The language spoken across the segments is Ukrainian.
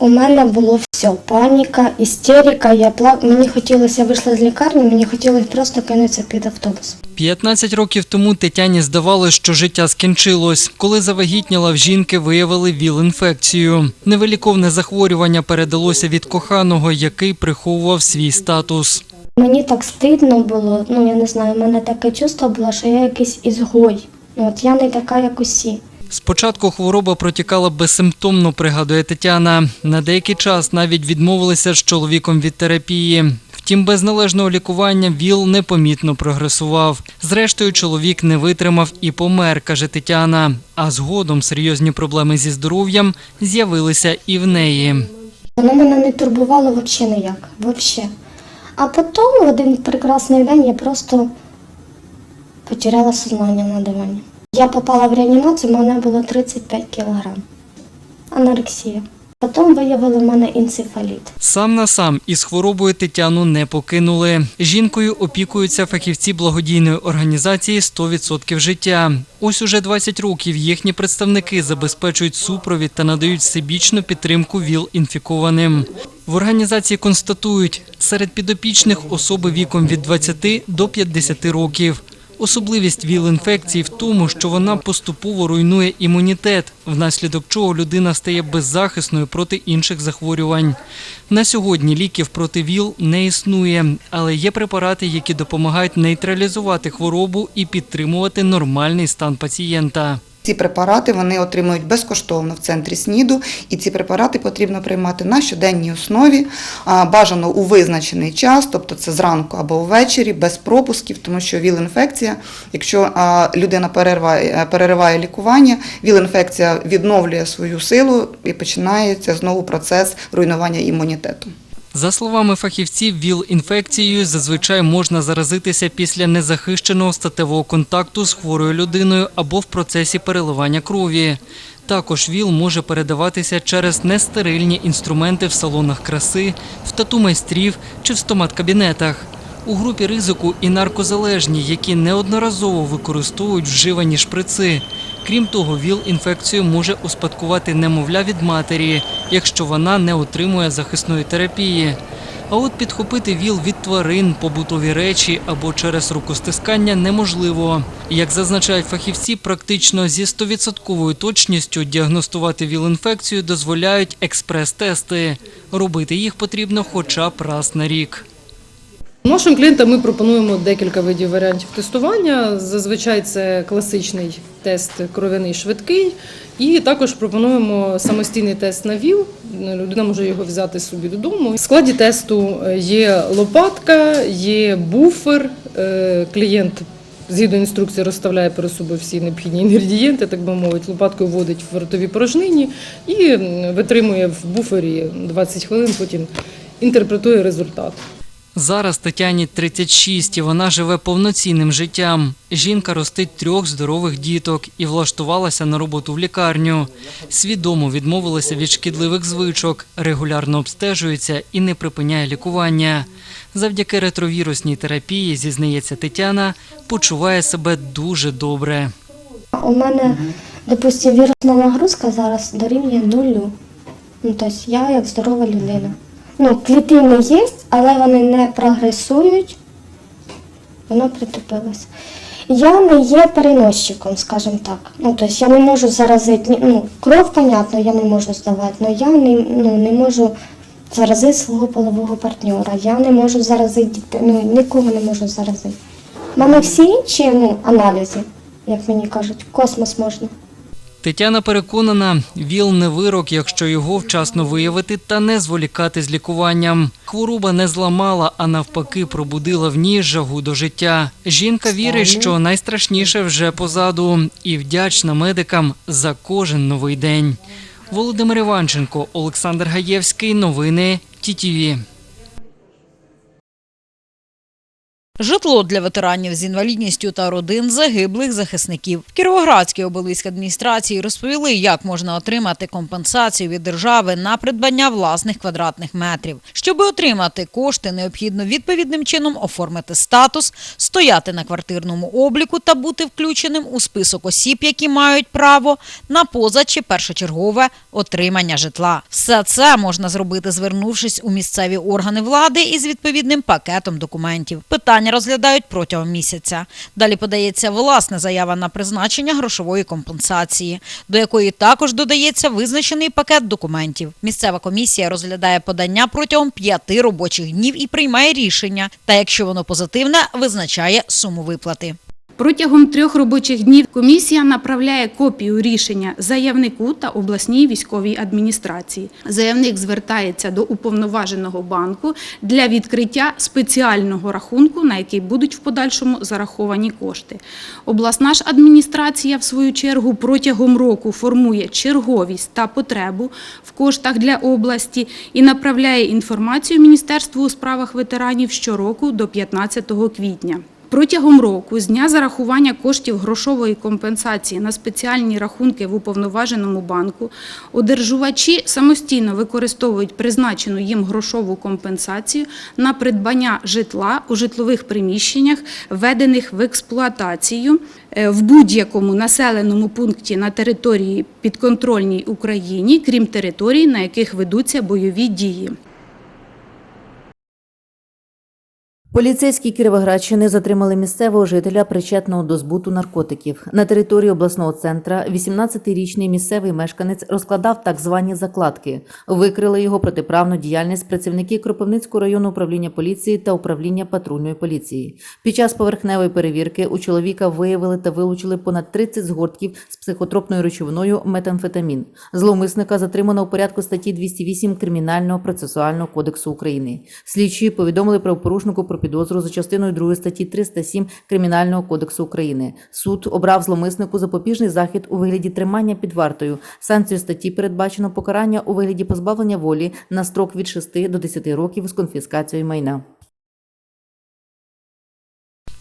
У мене було все, паніка, істерика. Я пла... Мені хотілося, я вийшла з лікарні, мені хотілося просто кинутися під автобус. 15 років тому Тетяні здавалося, що життя скінчилось. Коли завагітніла, в жінки виявили ВІЛ-інфекцію. Невиліковне захворювання передалося від коханого, який приховував свій статус. Мені так стидно було. Ну я не знаю, у мене таке чувство було, що я якийсь ізгой. Ну от я не така, як усі. Спочатку хвороба протікала безсимптомно, пригадує Тетяна. На деякий час навіть відмовилися з чоловіком від терапії. Втім, без належного лікування ВІЛ непомітно прогресував. Зрештою, чоловік не витримав і помер, каже Тетяна. А згодом серйозні проблеми зі здоров'ям з'явилися і в неї. Воно мене не турбувало взагалі ніяк. Взагалі. А потім в один прекрасний день я просто потеряла сознання на дивані. Я попала в реанімацію, в мене було 35 кілограм. Анорексія. Потім виявили в мене енцефаліт. Сам на сам із хворобою Тетяну не покинули. Жінкою опікуються фахівці благодійної організації «100% життя. Ось уже 20 років їхні представники забезпечують супровід та надають всебічну підтримку ВІЛ-інфікованим. В організації констатують, серед підопічних особи віком від 20 до 50 років. Особливість ВІЛ-інфекції в тому, що вона поступово руйнує імунітет, внаслідок чого людина стає беззахисною проти інших захворювань. На сьогодні ліків проти ВІЛ не існує, але є препарати, які допомагають нейтралізувати хворобу і підтримувати нормальний стан пацієнта. Ці препарати вони отримують безкоштовно в центрі СНІДу, і ці препарати потрібно приймати на щоденній основі, бажано у визначений час, тобто це зранку або ввечері, без пропусків, тому що ВІЛ-інфекція, якщо людина перериває, перериває лікування, ВІЛ-інфекція відновлює свою силу і починається знову процес руйнування імунітету. За словами фахівців, ВІЛ-інфекцією зазвичай можна заразитися після незахищеного статевого контакту з хворою людиною або в процесі переливання крові. Також ВІЛ може передаватися через нестерильні інструменти в салонах краси, в тату-майстрів чи в стомат-кабінетах. У групі ризику і наркозалежні, які неодноразово використовують вживані шприци. Крім того, ВІЛ-інфекцію може успадкувати немовля від матері, якщо вона не отримує захисної терапії. А от підхопити ВІЛ від тварин, побутові речі або через рукостискання неможливо. Як зазначають фахівці, практично зі 100% точністю діагностувати ВІЛ-інфекцію дозволяють експрес-тести. Робити їх потрібно хоча б раз на рік. Нашим клієнтам ми пропонуємо декілька видів варіантів тестування. Зазвичай це класичний тест кров'яний швидкий, і також пропонуємо самостійний тест на ВІЛ. Людина може його взяти собі додому. В складі тесту є лопатка, є буфер. Е, Клієнт згідно інструкції розставляє перед собою всі необхідні інгредієнти, так би мовити, лопаткою вводить в ротові порожнині і витримує в буфері 20 хвилин, потім інтерпретує результат. Зараз Тетяні 36 і вона живе повноцінним життям. Жінка ростить трьох здорових діток і влаштувалася на роботу в лікарню. Свідомо відмовилася від шкідливих звичок, регулярно обстежується і не припиняє лікування. Завдяки ретровірусній терапії, зізнається Тетяна, почуває себе дуже добре. У мене, допустим, вірусна нагрузка зараз дорівнює нулю. Ну, тобто я як здорова людина. Ну, клітини є, але вони не прогресують. Воно притупилось. Я не є переносчиком, скажімо так. Ну, тобто я не можу заразити, ну, кров, понятно, я не можу здавати, але я не, ну, не можу заразити свого полового партнера, я не можу заразити дітей, ну, нікого не можу заразити. У мене всі інші ну, аналізи, як мені кажуть, космос можна. Тетяна переконана, ВІЛ не вирок, якщо його вчасно виявити та не зволікати з лікуванням. Хвороба не зламала, а навпаки, пробудила в ній жагу до життя. Жінка вірить, що найстрашніше вже позаду, і вдячна медикам за кожен новий день. Володимир Іванченко, Олександр Гаєвський. Новини ТІТІВІ. Житло для ветеранів з інвалідністю та родин загиблих захисників. В Кіровоградській облаській адміністрації розповіли, як можна отримати компенсацію від держави на придбання власних квадратних метрів. Щоб отримати кошти, необхідно відповідним чином оформити статус, стояти на квартирному обліку та бути включеним у список осіб, які мають право на поза чи першочергове отримання житла. Все це можна зробити, звернувшись у місцеві органи влади із відповідним пакетом документів. Питання розглядають протягом місяця. Далі подається власна заява на призначення грошової компенсації, до якої також додається визначений пакет документів. Місцева комісія розглядає подання протягом п'яти робочих днів і приймає рішення. Та якщо воно позитивне, визначає суму виплати. Протягом трьох робочих днів комісія направляє копію рішення заявнику та обласній військовій адміністрації. Заявник звертається до уповноваженого банку для відкриття спеціального рахунку, на який будуть в подальшому зараховані кошти. Обласна ж адміністрація, в свою чергу, протягом року формує черговість та потребу в коштах для області і направляє інформацію Міністерству у справах ветеранів щороку до 15 квітня. Протягом року з дня зарахування коштів грошової компенсації на спеціальні рахунки в уповноваженому банку одержувачі самостійно використовують призначену їм грошову компенсацію на придбання житла у житлових приміщеннях, введених в експлуатацію е, в будь-якому населеному пункті на території підконтрольній Україні, крім територій, на яких ведуться бойові дії. Поліцейські Кіровоградщини затримали місцевого жителя, причетного до збуту наркотиків. На території обласного центра 18-річний місцевий мешканець розкладав так звані закладки. Викрили його протиправну діяльність працівники Кропивницького районного управління поліції та управління патрульної поліції. Під час поверхневої перевірки у чоловіка виявили та вилучили понад 30 згортків з психотропною речовиною метамфетамін. Зловмисника затримано у порядку статті 208 Кримінального процесуального кодексу України. Слідчі повідомили правопорушнику про підозру за частиною 2 статті 307 Кримінального кодексу України. Суд обрав зломиснику запобіжний захід у вигляді тримання під вартою. Санкцію статті передбачено покарання у вигляді позбавлення волі на строк від 6 до 10 років з конфіскацією майна.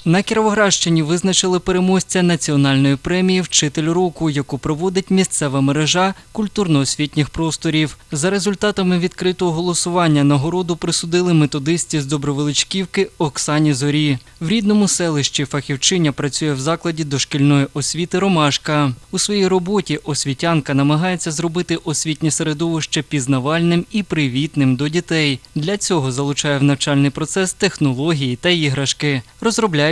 На Кіровоградщині визначили переможця національної премії Вчитель року, яку проводить місцева мережа культурно-освітніх просторів. За результатами відкритого голосування нагороду присудили методисті з Добровеличківки Оксані Зорі. В рідному селищі фахівчиня працює в закладі дошкільної освіти Ромашка. У своїй роботі освітянка намагається зробити освітнє середовище пізнавальним і привітним до дітей. Для цього залучає в навчальний процес технології та іграшки.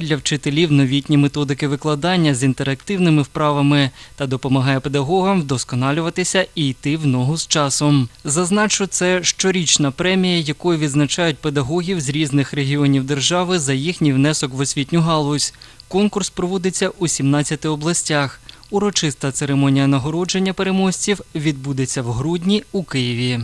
Розробляє для вчителів новітні методики викладання з інтерактивними вправами та допомагає педагогам вдосконалюватися і йти в ногу з часом. Зазначу, це щорічна премія, якою відзначають педагогів з різних регіонів держави за їхній внесок в освітню галузь. Конкурс проводиться у 17 областях. Урочиста церемонія нагородження переможців відбудеться в грудні у Києві.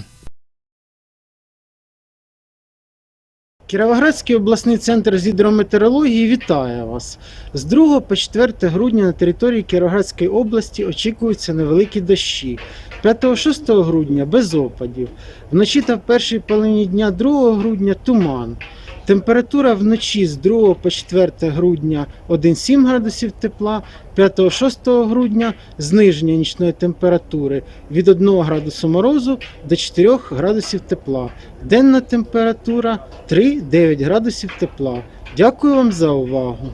Кіровоградський обласний центр з гідрометеорології вітає вас. З 2 по 4 грудня на території Кіровоградської області очікуються невеликі дощі. 5-6 грудня без опадів. Вночі та в першій половині дня 2 грудня туман. Температура вночі з 2 по 4 грудня 1,7 градусів тепла, 5-6 грудня зниження нічної температури від 1 градусу морозу до 4 градусів тепла. Денна температура 3-9 градусів тепла. Дякую вам за увагу.